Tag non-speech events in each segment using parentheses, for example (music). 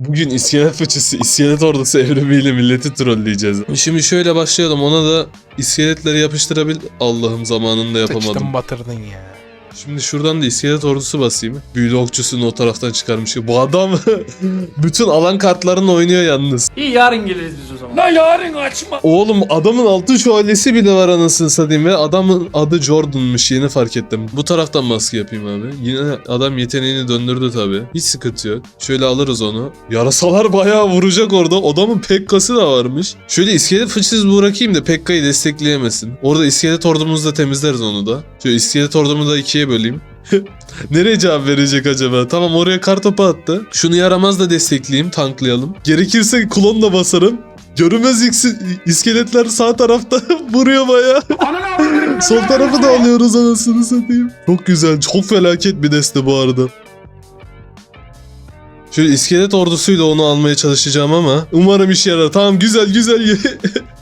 Bugün iskelet fıçısı, iskelet ordusu evrimiyle milleti trolleyeceğiz. Şimdi şöyle başlayalım. Ona da iskeletleri yapıştırabil... Allah'ım zamanında yapamadım. Sıçtın batırdın ya. Şimdi şuradan da iskelet ordusu basayım. Büyülü okçusunu o taraftan çıkarmış. Bu adam (laughs) bütün alan kartlarını oynuyor yalnız. İyi yarın geliriz biz o zaman. La yarın açma. Oğlum adamın altı şövalyesi bile var anasını satayım ve adamın adı Jordan'mış yeni fark ettim. Bu taraftan maske yapayım abi. Yine adam yeteneğini döndürdü tabi. Hiç sıkıntı yok. Şöyle alırız onu. Yarasalar bayağı vuracak orada. Adamın Pekka'sı da varmış. Şöyle iskelet fıçsız bırakayım da Pekka'yı destekleyemesin. Orada iskelet ordumuzla temizleriz onu da. Şöyle iskelet ordumu da ikiye böleyim. (laughs) Nereye cevap verecek acaba? Tamam oraya kartopu attı. Şunu yaramaz da destekleyeyim, tanklayalım. Gerekirse klon da basarım. Görünmez iskeletler sağ tarafta (laughs) vuruyor baya. (laughs) Sol tarafı da alıyoruz anasını satayım. Çok güzel, çok felaket bir deste bu arada. Şöyle iskelet ordusuyla onu almaya çalışacağım ama umarım işe yarar. Tamam güzel güzel.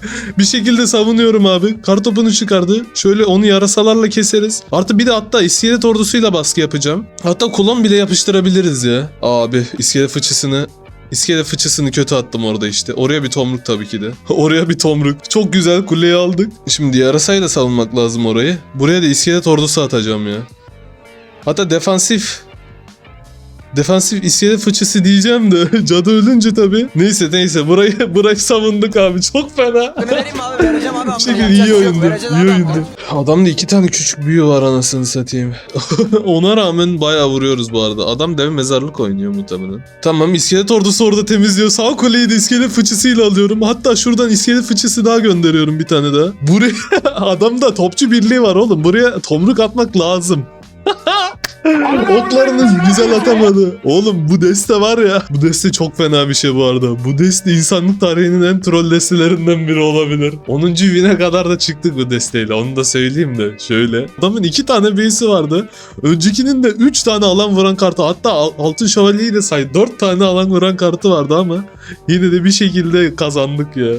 (laughs) bir şekilde savunuyorum abi. Kartopunu çıkardı. Şöyle onu yarasalarla keseriz. Artı bir de hatta iskelet ordusuyla baskı yapacağım. Hatta kulon bile yapıştırabiliriz ya. Abi iskelet fıçısını İskelet fıçısını kötü attım orada işte. Oraya bir tomruk tabii ki de. (laughs) Oraya bir tomruk. Çok güzel kuleyi aldık. Şimdi yarasayla savunmak lazım orayı. Buraya da iskelet ordusu atacağım ya. Hatta defansif Defansif iskelet fıçısı diyeceğim de (laughs) cadı ölünce tabii. Neyse neyse burayı burayı savunduk abi. Çok fena. vereyim abi vereceğim abi. Bir şekilde iyi oyundu. iyi oyundu. Adamda iki tane küçük büyü var anasını satayım. (laughs) Ona rağmen bayağı vuruyoruz bu arada. Adam dev mezarlık oynuyor muhtemelen. Tamam iskelet ordusu orada temizliyor. Sağ kuleyi de iskelet fıçısıyla alıyorum. Hatta şuradan iskelet fıçısı daha gönderiyorum bir tane daha. Buraya (laughs) adamda topçu birliği var oğlum. Buraya tomruk atmak lazım. Oklarını güzel atamadı. Oğlum bu deste var ya. Bu deste çok fena bir şey bu arada. Bu deste insanlık tarihinin en troll destelerinden biri olabilir. 10. win'e kadar da çıktık bu desteyle. Onu da söyleyeyim de. Şöyle. Adamın 2 tane base'i vardı. Öncekinin de 3 tane alan vuran kartı. Hatta al- altın şövalyeyi de say. 4 tane alan vuran kartı vardı ama yine de bir şekilde kazandık ya.